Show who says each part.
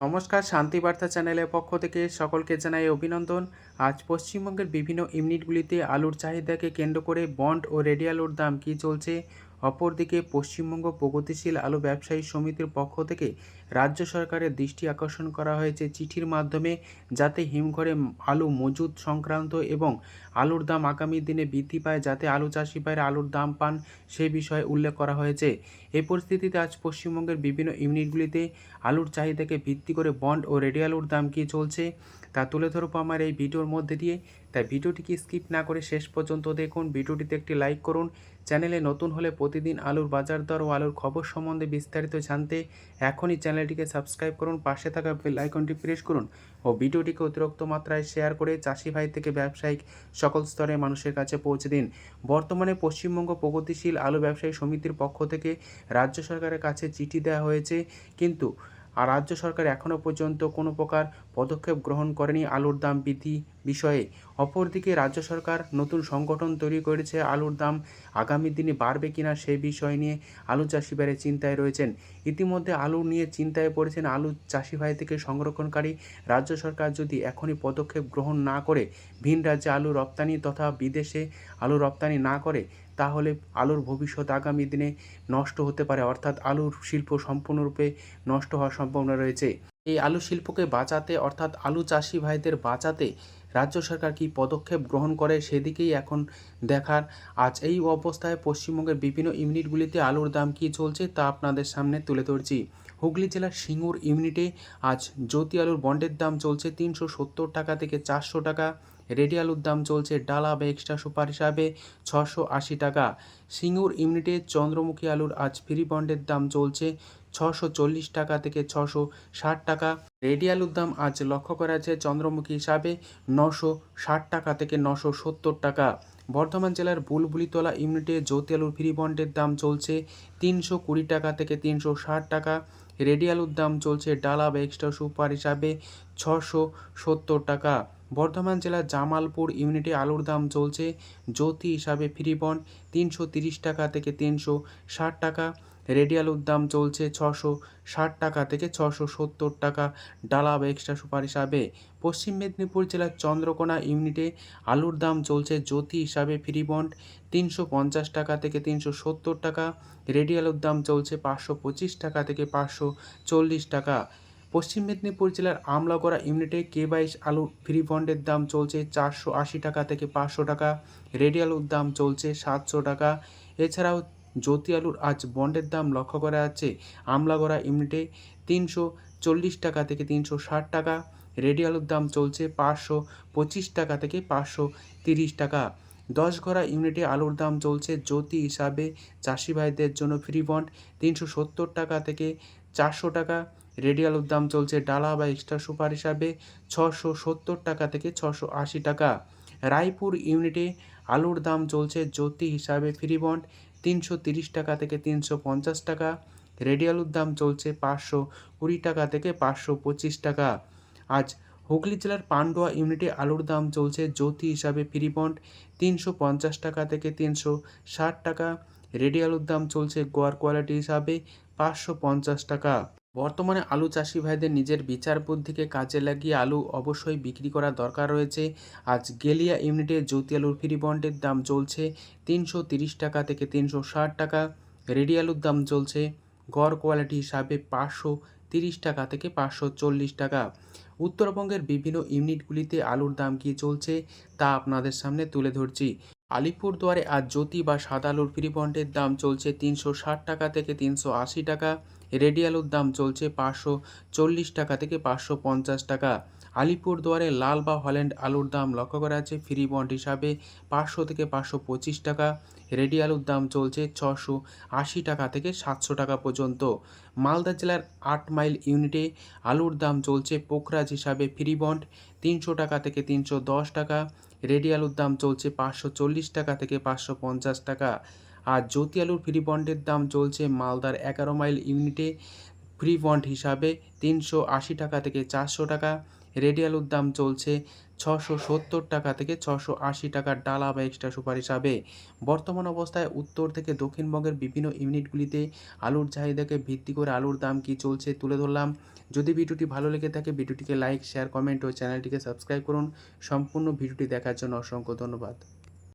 Speaker 1: নমস্কার, শান্তি বার্তা চ্যানেলের পক্ষ থেকে সকলকে জানাই অভিনন্দন। আজ পশ্চিমবঙ্গের বিভিন্ন ইউনিটগুলিতে আলুর চাহিদাকে কেন্দ্র করে বন্ড ও রেডি আলুর দাম কী চলছে? অপরদিকে পশ্চিমবঙ্গ প্রগতিশীল আলু ব্যবসায়ী সমিতির পক্ষ থেকে রাজ্য সরকারের দৃষ্টি আকর্ষণ করা হয়েছে চিঠির মাধ্যমে যাতে হিমঘরে আলু মজুদ সংক্রান্ত এবং আলুর দাম আগামী দিনে বৃদ্ধি পায়, যাতে আলু চাষি ভাইরা আলুর দাম পান সে বিষয়ে উল্লেখ করা হয়েছে। এই পরিস্থিতিতে আজ পশ্চিমবঙ্গের বিভিন্ন ইউনিটগুলিতে আলুর চাহিদাকে ভিত্তি করে বন্ড ও রেডি আলুর দাম কী চলছে তা তুলে ধরবো আমার এই ভিডিওর মধ্যে দিয়ে। তাই ভিডিওটিকে স্কিপ না করে শেষ পর্যন্ত দেখুন। ভিডিওটিতে একটি লাইক করুন। চ্যানেলে নতুন হলে প্রতিদিন আলুর বাজার দর ও আলুর খবর সম্বন্ধে বিস্তারিত জানতে এখনই চ্যানেলটিকে সাবস্ক্রাইব করুন। পাশে থাকা বেল আইকনটি প্রেস করুন ও ভিডিওটিকে অতিরিক্ত মাত্রায় শেয়ার করে চাষি ভাই থেকে ব্যবসায়িক সকল স্তরে মানুষের কাছে পৌঁছে দিন। বর্তমানে পশ্চিমবঙ্গ প্রগতিশীল আলু ব্যবসায়ী সমিতির পক্ষ থেকে রাজ্য সরকারের কাছে চিঠি দেওয়া হয়েছে। কিন্তু আর রাজ্য সরকার এখনও পর্যন্ত কোনো প্রকার পদক্ষেপ গ্রহণ করেনি আলুর দাম বৃদ্ধি বিষয়ে। অপরদিকে রাজ্য সরকার নতুন সংগঠন তৈরি করেছে, আলুর দাম আগামী দিনে বাড়বে কিনা সেই বিষয় নিয়ে আলু চাষি ভাইরা চিন্তায় রয়েছেন। ইতিমধ্যে আলু নিয়ে চিন্তায় পড়েছেন আলু চাষি ভাই থেকে সংরক্ষণকারী। রাজ্য সরকার যদি এখনই পদক্ষেপ গ্রহণ না করে, ভিন রাজ্যে আলু রপ্তানি তথা বিদেশে আলু রপ্তানি না করে তাহলে আলুর ভবিষ্যৎ আগামী দিনে নষ্ট হতে পারে, অর্থাৎ আলুর শিল্প সম্পূর্ণরূপে নষ্ট হওয়ার সম্ভাবনা রয়েছে। এই আলু শিল্পকে বাঁচাতে, অর্থাৎ আলু চাষি ভাইদের বাঁচাতে রাজ্য সরকার কী পদক্ষেপ গ্রহণ করে সেদিকেই এখন দেখার। আজ এই অবস্থায় পশ্চিমবঙ্গের বিভিন্ন ইউনিটগুলিতে আলুর দাম কী চলছে তা আপনাদের সামনে তুলে ধরছি। হুগলি জেলার সিঙ্গুর ইউনিটে আজ জ্যোতি আলুর বন্ডের দাম চলছে তিনশো সত্তর টাকা থেকে চারশো টাকা। রেডি আলুর দাম চলছে ডালা বা এক্সট্রা সুপার হিসাবে ছশো আশি টাকা। সিঙ্গুর ইউনিটে চন্দ্রমুখী আলুর আজ ফ্রি বন্ডের দাম চলছে ছশো চল্লিশ টাকা থেকে ছশো ষাট টাকা। রেডি আলুর দাম আজ লক্ষ্য করা যাচ্ছে চন্দ্রমুখী হিসাবে নশো ষাট টাকা থেকে নশো সত্তর টাকা। বর্ধমান জেলার বুলবুলিতলা ইউনিটে জ্যোতি আলুর ফ্রি বন্ডের দাম চলছে তিনশো কুড়ি টাকা থেকে তিনশো ষাট টাকা। রেডি আলুর দাম চলছে ডালা বা এক্সট্রা সুপার হিসাবে ছশো সত্তর টাকা। বর্ধমান জেলার জামালপুর ইউনিটে আলুর দাম চলছে জ্যোতি হিসাবে ফ্রি বন্ড তিনশো তিরিশ টাকা থেকে তিনশো ষাট টাকা। রেডি আলুর দাম চলছে ছশো ষাট টাকা থেকে ছশো সত্তর টাকা। ডালা বা এক্সট্রা সুপার হিসাবে পশ্চিম মেদিনীপুর জেলার চন্দ্রকোনা ইউনিটে আলুর দাম চলছে জ্যোতি হিসাবে ফ্রি বন্ড তিনশো পঞ্চাশ টাকা থেকে তিনশো সত্তর টাকা। রেডি আলুর দাম চলছে পাঁচশো পঁচিশ টাকা থেকে পাঁচশো চল্লিশ টাকা। পশ্চিম মেদিনীপুর জেলার আমলাগড়া ইউনিটে কে বাইশ আলু ফ্রি বন্ডের দাম চলছে চারশো আশি টাকা থেকে পাঁচশো টাকা, রেডি আলুর দাম চলছে সাতশো টাকা। এছাড়াও জ্যোতি আলুর আজ বন্ডের দাম লক্ষ্য করা যাচ্ছে। আমলাগড়া ইউনিটে তিনশো চল্লিশ টাকা থেকে তিনশো ষাট টাকা, রেডি আলুর দাম চলছে পাঁচশো পঁচিশ টাকা থেকে পাঁচশো তিরিশ টাকা। দশ ঘরা ইউনিটে আলুর দাম চলছে জ্যোতি হিসাবে চাষি ভাইদের জন্য ফ্রি বন্ড তিনশো সত্তর টাকা থেকে চারশো টাকা রেডি আলুর দাম চলছে ডালা বা এক্সট্রা সুপার হিসাবে ছশো সত্তর টাকা থেকে ছশো আশি টাকা। রায়পুর ইউনিটে আলুর দাম চলছে জ্যোতি হিসাবে ফ্রি বন্ড তিনশো তিরিশ টাকা থেকে তিনশো পঞ্চাশ টাকা। রেডি আলুর দাম চলছে পাঁচশো কুড়ি টাকা থেকে পাঁচশো পঁচিশ টাকা। আজ হুগলি জেলার পান্ডুয়া ইউনিটে আলুর দাম চলছে জ্যোতি হিসাবে ফ্রি বন্ড তিনশো পঞ্চাশ টাকা থেকে তিনশো ষাট টাকা। রেডি আলুর দাম চলছে গোয়ার কোয়ালিটি হিসাবে পাঁচশো পঞ্চাশ টাকা। বর্তমানে আলু চাষি ভাইদের নিজের বিচার বুদ্ধিকে কাজে লাগিয়ে আলু অবশ্যই বিক্রি করা দরকার রয়েছে। আজ গেলিয়া ইউনিটে জ্যোতি আলুর ফ্রি বন্ডের দাম চলছে তিনশো তিরিশ টাকা থেকে তিনশো ষাট টাকা। রেডি আলুর দাম চলছে গড় কোয়ালিটি হিসাবে পাঁচশো তিরিশ টাকা থেকে পাঁচশো চল্লিশ টাকা। উত্তরবঙ্গের বিভিন্ন ইউনিটগুলিতে আলুর দাম কী চলছে তা আপনাদের সামনে তুলে ধরছি। আলিপুরদুয়ারে আজ জ্যোতি বা সাদা আলুর ফ্রি দাম চলছে তিনশো ষাট টাকা থেকে তিনশো আশি টাকা। রেডি আলুর দাম চলছে পাঁচশো চল্লিশ টাকা থেকে পাঁচশো পঞ্চাশ টাকা। আলিপুরদুয়ারে লাল বা হল্যান্ড আলুর দাম লক্ষ্য করা যাচ্ছে। ফ্রি বন্ড হিসাবে পাঁচশো থেকে পাঁচশো পঁচিশ টাকা, রেডি আলুর দাম চলছে ছশো আশি টাকা থেকে সাতশো টাকা পর্যন্ত। মালদা জেলার আট মাইল ইউনিটে আলুর দাম চলছে পোখরাজ হিসাবে ফ্রি বন্ড তিনশো টাকা থেকে তিনশো দশ টাকা, রেডি আলুর দাম চলছে পাঁচশো চল্লিশ টাকা থেকে পাঁচশো পঞ্চাশ টাকা। আর জ্যোতি আলুর ফ্রি বন্ডের দাম চলছে মালদার এগারো মাইল ইউনিটে ফ্রি বন্ড হিসাবে তিনশো আশি টাকা থেকে চারশো টাকা রেডি আলুর দাম চলছে ছশো সত্তর টাকা থেকে ছশো আশি টাকার ডালা বা এক্সট্রা সুপার হিসাবে বর্তমান অবস্থায় উত্তর থেকে দক্ষিণবঙ্গের বিভিন্ন ইউনিটগুলিতে আলুর চাহিদাকে ভিত্তি করে আলুর দাম কি চলছে তুলে ধরলাম। যদি ভিডিওটি ভালো লেগে থাকে, ভিডিওটিকে লাইক শেয়ার কমেন্ট ও চ্যানেলটিকে সাবস্ক্রাইব করুন। সম্পূর্ণ ভিডিওটি দেখার জন্য অসংখ্য ধন্যবাদ।